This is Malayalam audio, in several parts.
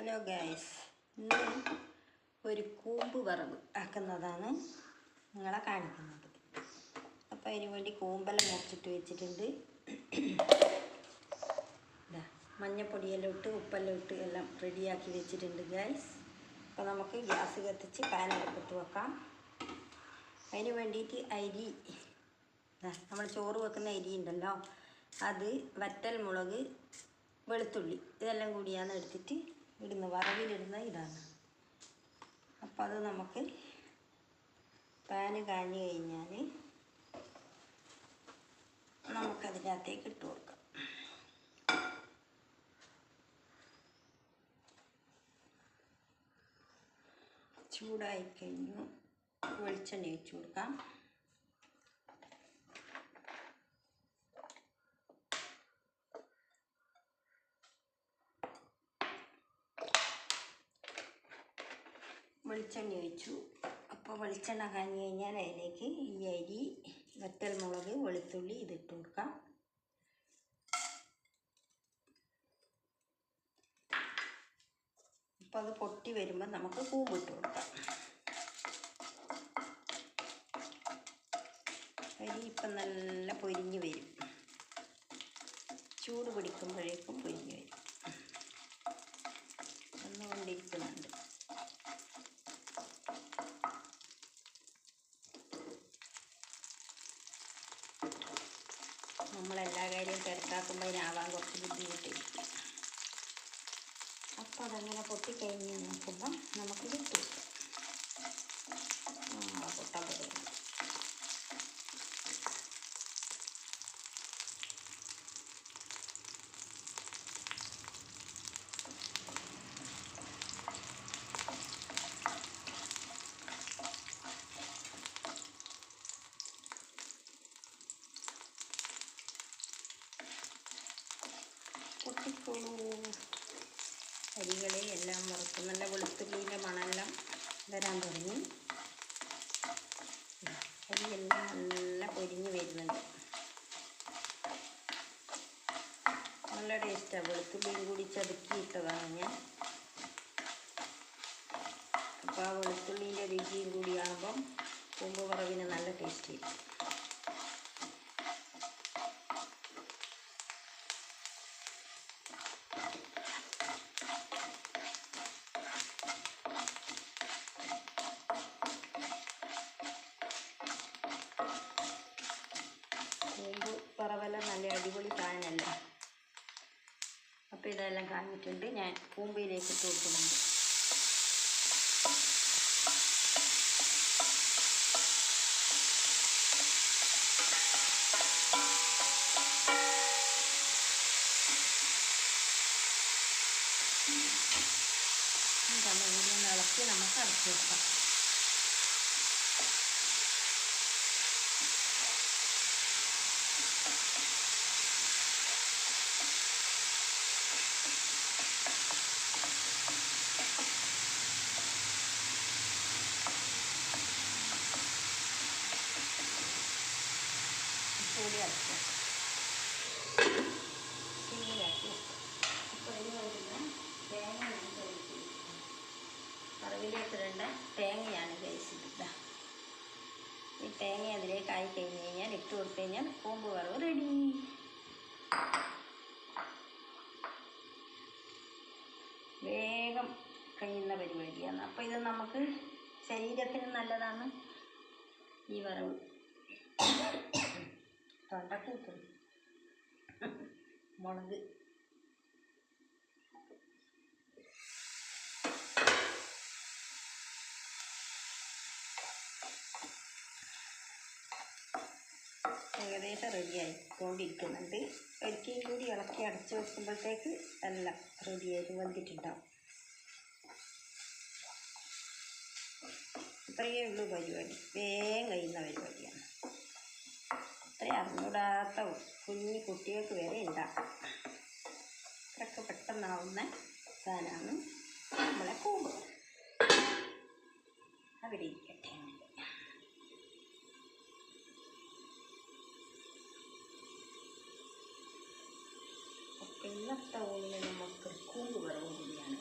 ഹലോ ഗൈസ് ഇന്ന് ഒരു കൂമ്പ് വറവ് ആക്കുന്നതാണ് നിങ്ങളെ കാണിക്കുന്നത്. അപ്പോൾ അതിന് വേണ്ടി കൂമ്പെല്ലാം മുറിച്ചിട്ട് വെച്ചിട്ടുണ്ട്. മഞ്ഞപ്പൊടിയെല്ലാം ഇട്ട് ഉപ്പെല്ലാം ഇട്ട് എല്ലാം റെഡിയാക്കി വെച്ചിട്ടുണ്ട് ഗൈസ് അപ്പോൾ നമുക്ക് ഗ്യാസ് കത്തിച്ച് പാൻ അടുപ്പത്ത് വെക്കാം. അതിന് വേണ്ടിയിട്ട് അരി നമ്മൾ ചോറ് വെക്കുന്ന അരി ഉണ്ടല്ലോ അത് വറ്റൽ മുളക് വെളുത്തുള്ളി ഇതെല്ലാം കൂടിയാണ് എടുത്തിട്ട് ഇടുന്ന വറവിലിടുന്ന ഇതാണ്. അപ്പോൾ അത് നമുക്ക് പാന് കാഞ്ഞു കഴിഞ്ഞാൽ നമുക്കതിനകത്തേക്ക് ഇട്ട് കൊടുക്കാം. ചൂടായി കഴിഞ്ഞു വെളിച്ചെണ്ണ ഒഴിച്ചു കൊടുക്കാം. വെളിച്ചെണ്ണ ഒഴിച്ചു. അപ്പോൾ വെളിച്ചെണ്ണ കാഞ്ഞു കഴിഞ്ഞാൽ അതിലേക്ക് ഈ അരി വറ്റൽ മുളക് വെളുത്തുള്ളി ഇതിട്ട് കൊടുക്കാം. അപ്പോൾ അത് പൊട്ടി വരുമ്പോൾ നമുക്ക് കൂമ്പിട്ട് കൊടുക്കാം. അരി ഇപ്പം നല്ല പൊരിഞ്ഞ് വരും. ചൂട് പിടിക്കുമ്പോഴേക്കും പൊരിഞ്ഞ് വരും വന്നുകൊണ്ടിരിക്കുന്നുണ്ട് തിരക്കാക്കുമ്പോൾ അതിനാവാൻ കുറച്ച് ബുദ്ധിമുട്ടി. അപ്പോൾ അതങ്ങനെ പൊട്ടിക്കഴിഞ്ഞ് നോക്കുമ്പം നമുക്ക് കിട്ടും. പൊട്ടാൻ പറ്റും പൊട്ടിക്കോളൂ അരികളെ എല്ലാം വറുത്ത് നല്ല വെളുത്തുള്ളിന്റെ മണമെല്ലാം വരാൻ തുടങ്ങി. അരിയെല്ലാം നല്ല പൊരിഞ്ഞ് വരുന്നുണ്ട്. നല്ല ടേസ്റ്റാണ് വെളുത്തുള്ളിയും കൂടി ചതുക്കിയിട്ടതാണ് ഞാൻ. അപ്പോൾ ആ വെളുത്തുള്ളീന്റെ രുചിയും കൂടിയാകുമ്പം കുമ്പ് വറവിന് നല്ല ടേസ്റ്റ് ചെയ്യും അപ്പോൾ ഇതെല്ലാം കാഞ്ഞിട്ടുണ്ട് ഞാൻ കൂമ്പിലേക്ക് ഇട്ട് കൊടുക്കുന്നുണ്ട് ഇതൊന്ന് ഇളക്കി നമുക്ക് അടച്ചു വെക്കാം കൂടി അടച്ചു സിമ്മിലാക്കി അപ്പോൾ ഇതിന് വരുന്ന തേങ്ങ ഞാൻ കഴിച്ചു കറിവിലേക്കിടേണ്ട തേങ്ങയാണ് കഴിച്ചിട്ടില്ല ഈ തേങ്ങ അതിലേക്ക് ആയി കഴിഞ്ഞ് കഴിഞ്ഞാൽ ഇട്ട് കഴിഞ്ഞാൽ കോമ്പ് വറവ് റെഡി വേഗം കഴിയുന്ന പരിപാടിയാണ്. അപ്പോൾ ഇത് നമുക്ക് ശരീരത്തിന് നല്ലതാണ് ഈ വറവ്. തൊണ്ടക്കൂത്ത് മുളക്. ഏകദേശം റെഡിയായി കൊണ്ടിരിക്കുന്നുണ്ട് ഒരിക്കലും കൂടി ഇളക്കി അടച്ചു വെക്കുമ്പോഴത്തേക്ക് എല്ലാം റെഡിയായിട്ട് വന്നിട്ടുണ്ടാവും ഇത്രയേ ഉള്ളൂ പരിപാടി. വേഗം കഴിയുന്ന പരിപാടിയാണ്. അത്രയും അറിഞ്ഞൂടാത്ത കുഞ്ഞു കുട്ടികൾക്ക് വരെ ഉണ്ടാക്കാം ഇതൊക്കെ പെട്ടെന്നാവുന്ന സാധനമാണ്. നമ്മളെ കൂമ്പ്. അവിടെ ഇരിക്കട്ടെ അങ്ങനെ അപ്പോൾ ഇന്നത്തെ ഊണിന് നമുക്ക് കൂമ്പ് വറവ് കൂടിയാണ്.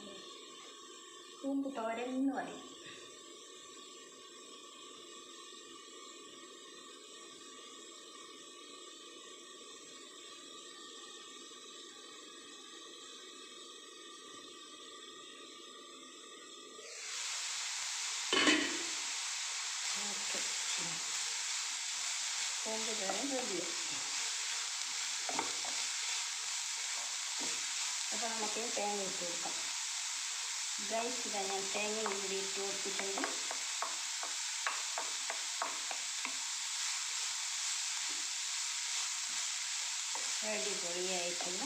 കൂമ്പ് തോരൻ എന്ന് പറയും കൂമ്പ് തോരൻ റെഡിയായി അപ്പോൾ നമുക്ക് തേങ്ങ ഇട്ട് കൊടുക്കാം. ഗൈസ് ഇതാ ഞാൻ തേങ്ങ ഇവിടെ ഇട്ട് കൊടുത്തിട്ടുണ്ട്. അടിപൊളിയായിട്ടുള്ള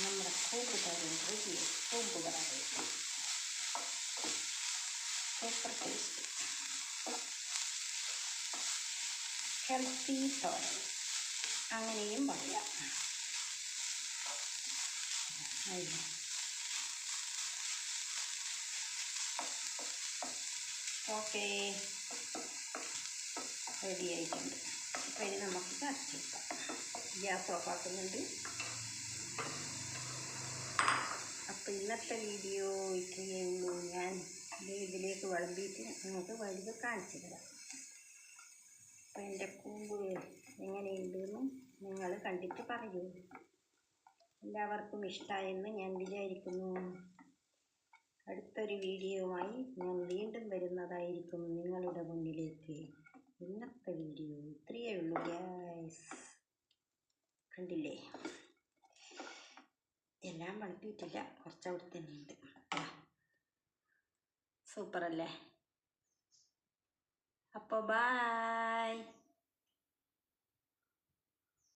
നമ്മുടെ കൂപ്പ് തരുന്നത് റെഡിയായി കൂമ്പ് പറയാം സൂപ്പർ ടേസ്റ്റ് ഹെൽത്തി തോരൻ അങ്ങനെയും പറയാം. അയ്യോ ഓക്കെ. റെഡി ആയിട്ടുണ്ട്. അപ്പോൾ ഇനി നമുക്ക് കറച്ച് വെക്കാം. ഗ്യാസ് ഓഫാക്കുന്നുണ്ട് അപ്പോൾ ഇന്നത്തെ വീഡിയോ ഇത്രയേ ഉള്ളൂ. ഞാൻ ഇത് ഇതിലേക്ക് വിളമ്പിയിട്ട് നമുക്ക് വലുത് കാണിച്ചു തരാം. അപ്പോൾ എന്റെ കൂമ്പ് എങ്ങനെയുണ്ടെന്നും നിങ്ങൾ കണ്ടിട്ട് പറയൂ. എല്ലാവർക്കും ഇഷ്ടമായെന്ന് ഞാൻ വിചാരിക്കുന്നു. അടുത്തൊരു വീഡിയോയുമായി ഞാൻ വീണ്ടും വരുന്നതായിരിക്കും നിങ്ങളുടെ മുന്നിലേക്ക്. ഇന്നത്തെ വീഡിയോ ഇത്രയേ ഉള്ളൂ ഗ്യാസ് കണ്ടില്ലേ? എല്ലാം വളർത്തിയിട്ടില്ല കുറച്ച് അവിടെ തന്നെ ഉണ്ട്. സൂപ്പറല്ലേ? അപ്പോൾ ബായ്